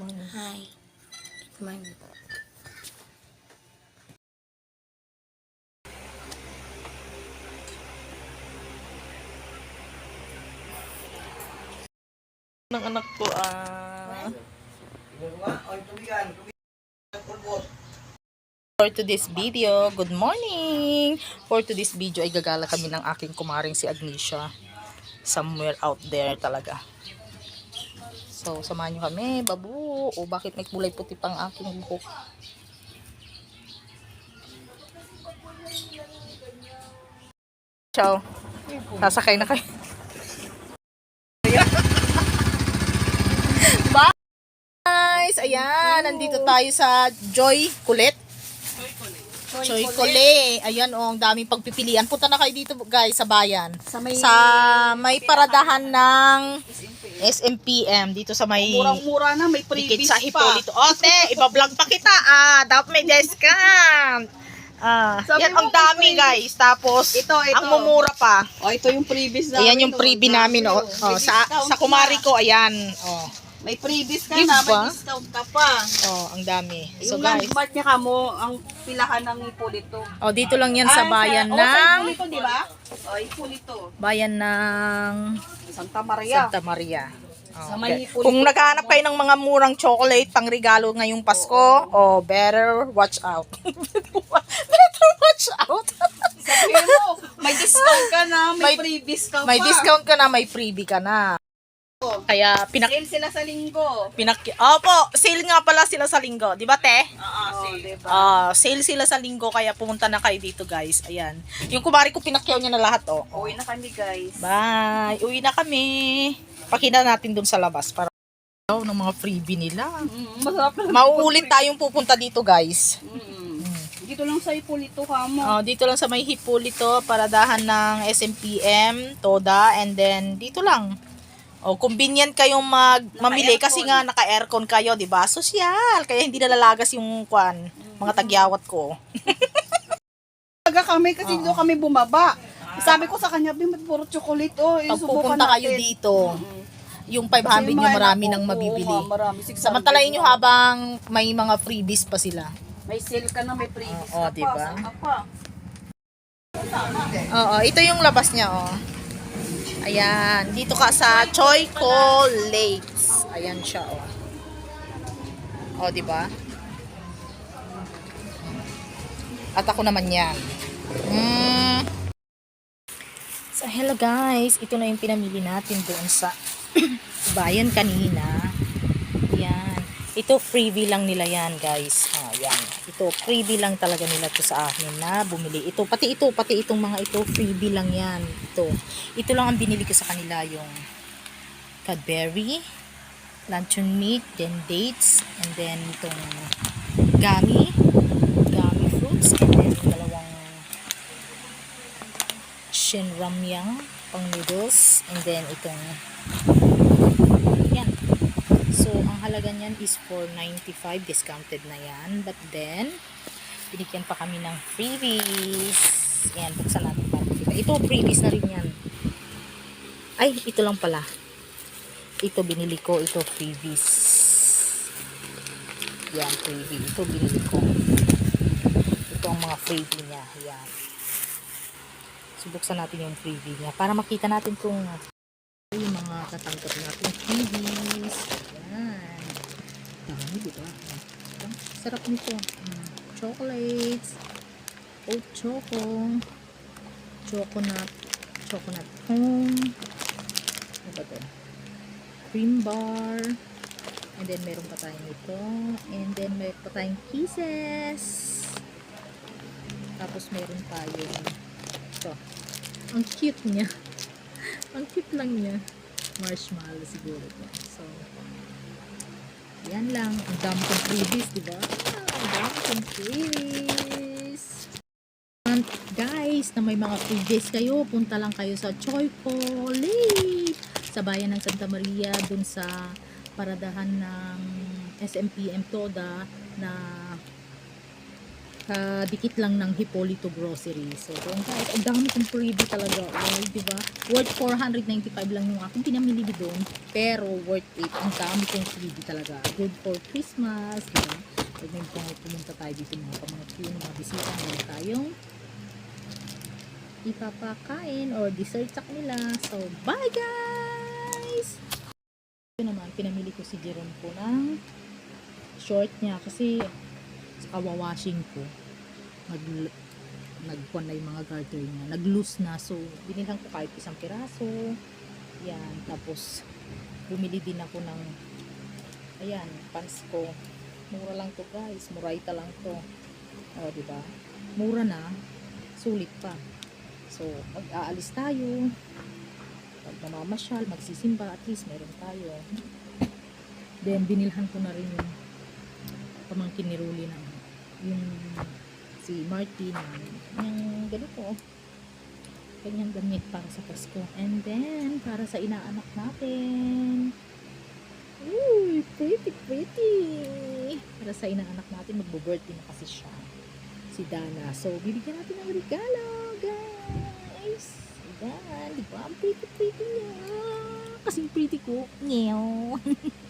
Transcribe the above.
Kumain. ng anak ko ah For today's video, good morning! For today's video ay gagala kami ng aking kumaring si Agnesia. Somewhere out there talaga. So, samahan nyo kami, babu. O bakit may kulay puti pang aking buhok? Ciao. Sasakay na kayo. Bye! Guys, ayan, nandito tayo sa Joy Kulit. Joy Kulit. Ayan, oh, ang daming pagpipilian. Punta na kayo dito, guys, sa bayan. Sa may- Sa may paradahan ng SMPM dito sa may Murang-mura na, may freebies sa pa. Hipolito. Oh, te, iba-vlog pa kita. Ah, dapat may discount. Ah, Sabi yan ang dami, guys. Tapos, Ito, ito. ang mumura pa. O, ito yung freebies namin. Ayan yung oh. freebie namin, oh. Oh sa, sa kumari ko, ayan. Oh, May freebies ka Di na, ba? may discount ka pa. oh, ang dami. So, yung guys. landmark niya ka mo, ang pilahan ng Ipolito. Oh, dito lang yan sa Ah, bayan oh, sa ng Ipolito, di ba? O, Ipolito. bayan ng Santa Maria. Santa Maria. Oh, Sa may okay. Hipolito Kung naghahanap kayo ng mga murang chocolate pang regalo ngayong Pasko, oh, better watch out. better watch out. Sabihin mo, may discount ka na, may, May- freebies ka may pa. discount ka na, may freebie ka na. Oh. Kaya pinak Sale sila sa linggo. pinak Opo, sale nga pala sila sa linggo, 'di ba, te? Oo, oh, di ba? Ah, sale sila sa linggo kaya pumunta na kayo dito, guys. Ayan. Yung kumari ko pinakyaw niya na lahat, oh. Uwi na kami, guys. Bye! Uwi na kami. Pakita natin dun sa labas para oh, ng mga freebie nila. Mm, masarap na. Mauulit tayong pupunta dito, guys. Mm. Dito lang sa Ipolito ka mo. Oh, dito lang sa may Hipólito, paradahan ng SMPM, Toda, and then dito lang. Oh, convenient kayong mag mamili kasi nga naka-aircon kayo, 'di ba? Social, kaya hindi nalalagas yung kwan, mga tagyawat ko. Taga kami kasi doon kami bumaba. Sabi ko sa kanya, Bim, ba't puro chocolate oh. Eh, Pag subukan pupunta kayo natin." dito, Mm. yung Kasi 500 nyo marami nang mabibili. oo nga, marami. 600 Samantalayin nyo habang may mga freebies pa sila. May sale ka na, may freebies Oo, ka diba? pa. Saan ka pa? Oo, ito yung labas niya, oh. Ayan, dito ka sa Choico Lakes. Ayan siya, oh. Oh, di ba? At ako naman yan. Mm. So, hello guys. Ito na yung pinamili natin doon sa bayan kanina. Ito freebie lang nila yan, guys. Ah, yan. Ito freebie lang talaga nila to sa amin na bumili. Ito pati ito, pati itong mga ito freebie lang yan. Ito. Ito lang ang binili ko sa kanila yung Cadbury, luncheon meat, then dates, and then itong gummy, gummy fruits, and then dalawang shinramyang pang noodles, and then itong. So, ang halaga niyan is 4.95 discounted na yan. But then, binigyan pa kami ng freebies. Ayan, buksan natin para makita. Ito, freebies na rin yan. Ay, ito lang pala. Ito binili ko, ito freebies. Yan, freebie. Ito binili ko. Ito ang mga freebie niya. Yan. So, buksan natin yung freebie niya para makita natin kung yung mga katanggap natin freebies. Dami, di ba? Sarap nito. Chocolates. Oat choco. Choconut. Choconut foam. Ano ba to? Cream bar. And then, meron pa tayong ito. And then, meron pa tayong kisses. Tapos, meron tayong ito. Ang cute niya. Ang cute lang niya. Marshmallow siguro to. So, yan lang. Ang dami kong freebies, di ba? Ang dami kong freebies. And guys, na may mga freebies kayo, punta lang kayo sa Choico Lake sa bayan ng Santa Maria dun sa paradahan ng SMPM Toda na kadikit lang ng Hipolito Grocery. So, doon guys, ang dami kong freebie talaga. Oh, di ba? Worth 495 lang yung aking pinamili doon. Pero worth it. Ang dami kong freebie talaga. Good for Christmas, di ba? Pag may pumunta tayo dito mga pamangkin, mga bisita, meron tayong ipapakain or dessert sa kanila. So, bye guys! Ito naman, pinamili ko si Jerome po ng short niya kasi kawawashing ko nag nagkuhan na yung mga garter niya. Nag loose na. So binilhan ko kahit isang piraso. Yan. Tapos bumili din ako ng ayan pants ko. Mura lang to guys. Muraita lang to. O di ba mura na. Sulit pa. So mag-aalis tayo. Pag namamasyal magsisimba at least meron tayo. Then binilhan ko na rin yung pamangkin ni Ruli na yung si Martin. Yung ganito kanyang damit para sa Pasko. And then para sa inaanak natin. Uy, pretty pretty. Para sa inaanak natin magbo-birthday na kasi siya. Si Dana. So bibigyan natin ng regalo guys. Ayan, di ba? Ang pretty pretty niya. Kasing pretty ko. Nyew.